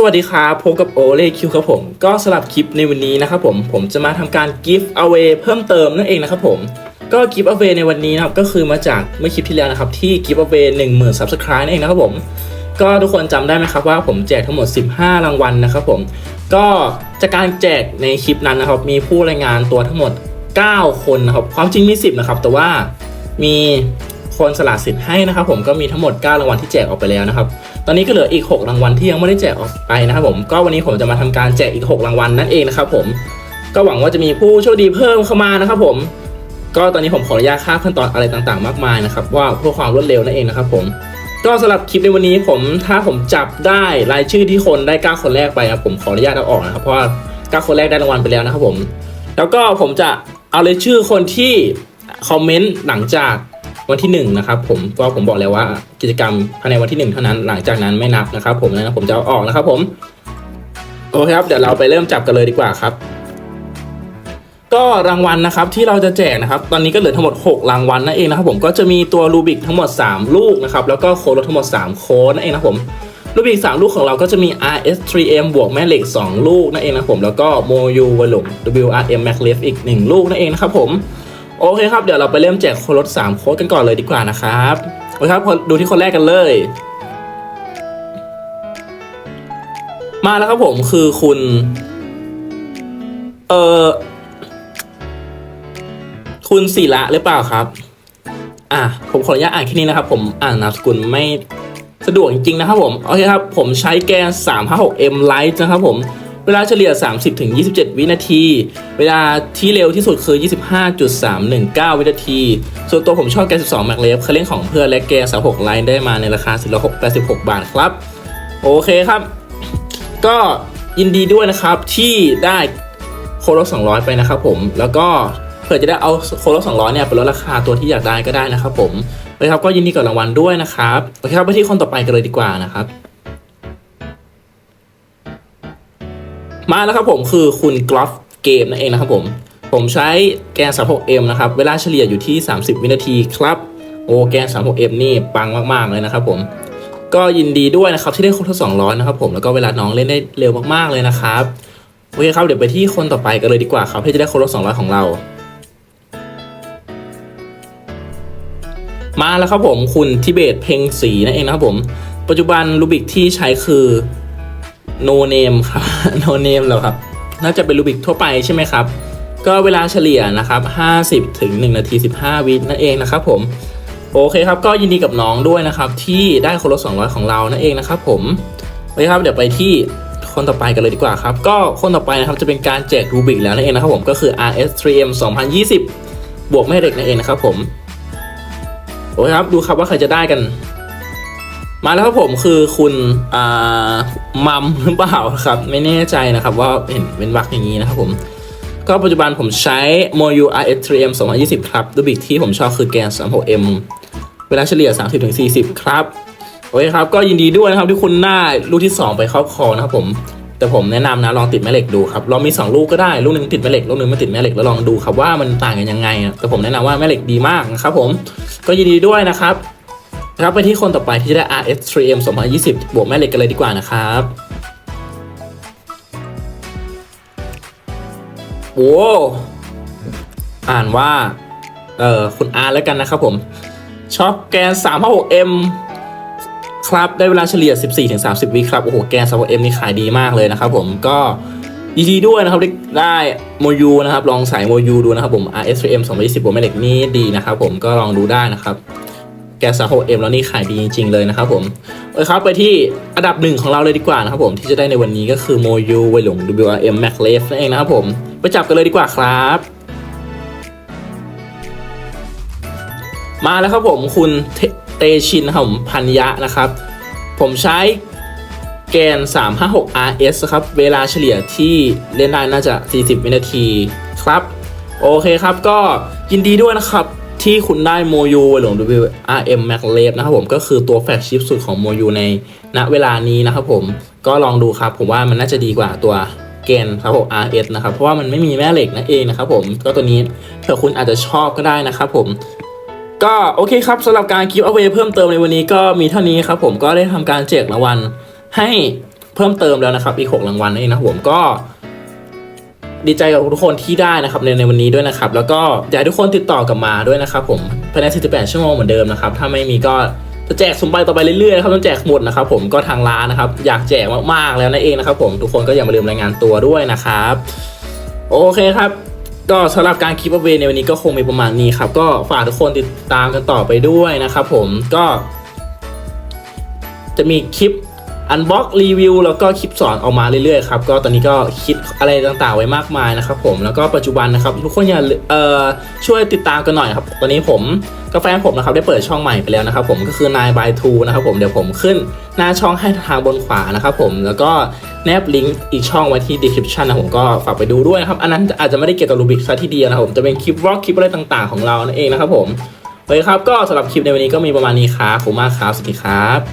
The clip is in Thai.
สวัสดีครับพบกับโอเล่คิวครับผม ก็สำหรับคลิปในวันนี้นะครับผม ผมจะมาทำการ give away เพิ่มเติมนั่นเองนะครับผม ก็ give away ในวันนี้นะครับ ก็คือมาจากเมื่อคลิปที่แล้วนะครับ ที่ give away 10,000 subscribe นั่นเองนะครับผม ก็ทุกคนจำได้ไหมครับว่าผมแจกทั้งหมด 15 รางวัลนะครับผม ก็จากการแจกในคลิปนั้นนะครับ มีผู้รายงานตัวทั้งหมด 9 คนนะครับ ความจริงมี 10 นะครับ แต่ว่ามีคนสละสิทธิ์ให้นะครับผม ก็มีทั้งหมด 9 รางวัลที่แจกออกไปแล้วนะครับ ตอนนี้ก็เหลืออีก 6 รางวัลที่ยังไม่ได้แจกออกไปนะครับผม ก็วันนี้ผมจะมาทำการแจกอีก 6 รางวัลนั่นเองนะครับผม ก็หวังว่าจะมีผู้โชคดีเพิ่มเข้ามานะครับผม ก็ตอนนี้ผมขออนุญาตข้ามขั้นตอนอะไรต่างๆ มากมายนะครับว่าเพื่อความรวดเร็วนั่นเองนะครับผม ก็สำหรับคลิปในวันนี้ผมถ้าผมจับได้รายชื่อที่คนได้ 9 คนแรกไปครับผมขออนุญาตเอาออกนะครับเพราะว่า9คนแรกได้รางวัลไปแล้วนะครับผม แล้วก็ผมจะเอาเลยชื่อคนที่คอมเมนต์หลังจาก วันที่1นะครับผมก็ผมบอกแล้วว่ากิจกรรมภายในวันที่ 1 เท่านั้นหลังจากนั้นไม่นับนะครับ ผมนะผมจะเอาออกนะครับ ผมโอเคครับเดี๋ยวเราไปเริ่มจับกันเลยดีกว่าครับ ก็รางวัลนะครับที่เราจะแจกนะครับ ตอนนี้ก็เหลือทั้งหมด 6 รางวัลนั่นเองนะครับ ผมก็จะมีตัวรูบิกทั้งหมด 3 ลูกนะครับแล้วก็โค้ดทั้งหมด 3 โค้ดนั่นเองนะครับผมรูบิก3ลูกของเราก็จะมี RS3M บวกแม่เหล็ก 2 ลูกนั่นเองนะผม แล้วก็ MoU วลุ WRM Mac l e f อีก 1 ลูกนั่นเองนะครับผม โอเคครับเดี๋ยวเราไปเริ่มแจกโค้ด3โค้ดกันก่อนเลยดีกว่านะครับโอเคครับดูที่คนแรกกันเลย มาแล้วครับผมคือคุณ เออคุณศิระหรือเปล่าครับ อะผมขออนุญาตอ่านแค่นี้นะครับ ผมอ่านนามสกุลไม่สะดวกจริงๆนะครับผม โอเคครับ ผมใช้แกน 356M Lite นะครับผม เวลาเฉลี่ย 30-27 วินาที เวลาที่เร็วที่สุดคือ 25.319 วินาที ส่วนตัวผมชอบแก12 m a c l e f เครื่องของเพื่อนและแกน36 Lite ได้มาในราคา486 บาทครับ โอเคครับ ก็ยินดีด้วยนะครับที่ได้โค้ด200 ไปนะครับผม แล้วก็เผื่อจะได้เอาโค้ด200 เนี่ยไปลดราคาตัวที่อยากได้ก็ได้นะครับผมโอเคครับก็ยินดีกับรางวัลด้วยนะครับโอเคครับไปที่คนต่อไปกันเลยดีกว่านะครับ มาแล้วครับผมคือคุณกรอฟเกมนั่นเองนะครับผม ผมใช้แกน 36M นะครับ เวลาเฉลี่ยอยู่ที่ 30 วินาทีครับ โอ้แกน 36M นี่ปังมาก ๆ เลยนะครับผม ก็ยินดีด้วยนะครับที่ได้คนทด200นะครับผม แล้วก็เวลาน้องเล่นได้เร็วมากๆเลยนะครับ โอเคครับเดี๋ยวไปที่คนต่อไปกันเลยดีกว่าครับที่จะได้คนทด200ของเรา มาแล้วครับผมคุณทิเบตเพ่งสีนั่นเองนะครับผม ปัจจุบันรูบิกที่ใช้คือ no name ครับ no name แล้วครับ น่าจะเป็นรูบิกทั่วไปใช่ไหมครับ ก็เวลาเฉลี่ยนะครับ 50 ถึง 1 นาที 15 วินั่นเองนะครับผม โอเคครับก็ยินดีกับน้องด้วยนะครับ ที่ได้คนละ200 ของเรานั่นเองนะครับผมโอเคครับเดี๋ยวไปที่คนต่อไปกันเลยดีกว่าครับ ก็คนต่อไปนะครับจะเป็นการแจกรูบิกแล้วนั่นเองนะครับผมก็คือ RS3M 2020 บวกแม่เหล็กนั่นเองนะครับผมโอเคครับดูครับว่าใครจะได้กัน มาแล้วครับผมคือคุณมัมหรือเปล่าครับ ไม่แน่ใจนะครับว่าเห็นเป็นวักอย่างนี้นะครับผม ก็ปัจจุบันผมใช้ MoU RS3M 2020 ครับรูบิกที่ผมชอบคือแกน 36M เวลาเฉลี่ย 30-40 ครับ โอเคครับ ก็ยินดีด้วยนะครับที่คุณได้ลูกที่ 2 ไปครอบครองนะครับผม แต่ผมแนะนำนะลองติดแม่เหล็กดูครับลองมี 2 ลูกก็ได้ลูกหนึ่งติดแม่เหล็กลูกหนึ่งไม่ติดแม่เหล็กแล้วลองดูครับว่ามันต่างกันยังไง แต่ผมแนะนำว่าแม่เหล็กดีมากนะครับผมก็ยินดีด้วยนะครับ ครับไปที่คนต่อไปที่ได้ RS3M 2020 บวกแม่เหล็กกันเลยดีกว่านะครับโว้อ่านว่า เอ่อ คุณอาร์แล้วกันนะครับผมช็อปแกน 356M ครับ ได้เวลาเฉลี่ย 14-30 วิครับ โอ้โห แกน 3.6m นี่ขายดีมากเลยนะครับผมก็ยินดีด้วยนะครับ ได้ไดโมยูนะครับ ลองใส่โมยูดูนะครับผม RS3M 2020บวกแม่เหล็กนี่ดีนะครับผมก็ลองดูได้นะครับ แกสโฮเอ็มแล้วนี่ขายดีจริง ๆ เลยนะครับผมโอเคครับไปที่อันดับหนึ่งของเราเลยดีกว่านะครับผมที่จะได้ในวันนี้ก็คือโมยูไวหลง WRM Mac l e f นั่นเองนะครับผมไปจับกันเลยดีกว่าครับ มาแล้วครับผมคุณเทเตชินนะครับผมพันยะนะครับ ผมใช้แกน 356 RS ครับ เวลาเฉลี่ยที่เล่นได้น่าจะ 40 วินาทีครับ โอเคครับก็ยินดีด้วยนะครับ ที่คุณได้โมยูหลง WRM Mac l e นะครับผมก็คือตัวแฟลกชิพสุดของโมยูในณเวลานี้นะครับผมก็ลองดูครับ ผมว่ามันน่าจะดีกว่าตัวเกนครับผม RS นะครับ เพราะว่ามันไม่มีแม่เหล็กนั่นเองนะครับผมก็ตัวนี้เผื่อคุณอาจจะชอบก็ได้นะครับผมก็โอเคครับสำหรับการกิฟต์เอาไว้เพิ่มเติมในวันนี้ก็มีเท่านี้ครับผมก็ได้ทำการแจกรางวัลให้เพิ่มเติมแล้วนะครับอีก 6 รางวัลนั่นเองนะผมก็ ดีใจกับทุกคนที่ได้นะครับในในวันนี้ด้วยนะครับ แล้วก็อยากให้ทุกคนติดต่อกลับมาด้วยนะครับผมภายใน 48 ชั่วโมงเหมือนเดิมนะครับ ถ้าไม่มีก็จะแจกสุ่มใบต่อไปเรื่อยๆนะครับต้องแจกหมดนะครับผมก็ทางร้านนะครับ อยากแจกมากๆแล้วนั่นเองนะครับผมทุกคนก็อย่ามาลืมรายงานตัวด้วยนะครับ โอเคครับก็สำหรับการคลิปอัปเวในวันนี้ก็คงมีประมาณนี้ครับก็ฝากทุกคนติดตามกันต่อไปด้วยนะครับผมก็ จะมีคลิป อันบ็อกรีวิวแล้วก็คลิปสอนออกมาเรื่อยๆครับก็ตอนนี้ก็คิดอะไรต่างๆไว้มากมายนะครับผมแล้วก็ปัจจุบันนะครับทุกคนอย่าเอ่อช่วยติดตามกันหน่อยครับ ตอนนี้ผมกับแฟผมนะครับได้เปิดช่องใหม่ไปแล้วนะครับผมก็คือนายบายทูนะครับผมเดี๋ยวผมขึ้นหน้าช่องให้ทางบนขวานะครับผมแล้วก็แนบลิงก์อีกช่องไว้ที่ description นะผมก็ฝากไปดูด้วยนะครับอันนั้นอาจจะไม่ได้เกี่ยวกับรูบิกซะทีเดียวนะครับผมจะเป็นคลิปวอล์กคลิปอะไรต่างๆของเรานั่นเองนะครับผมโอเคครับก็สำหรับคลิปในวันนี้ก็มีประมาณนี้ครับขอบคุณมากครับสวัสดีครับ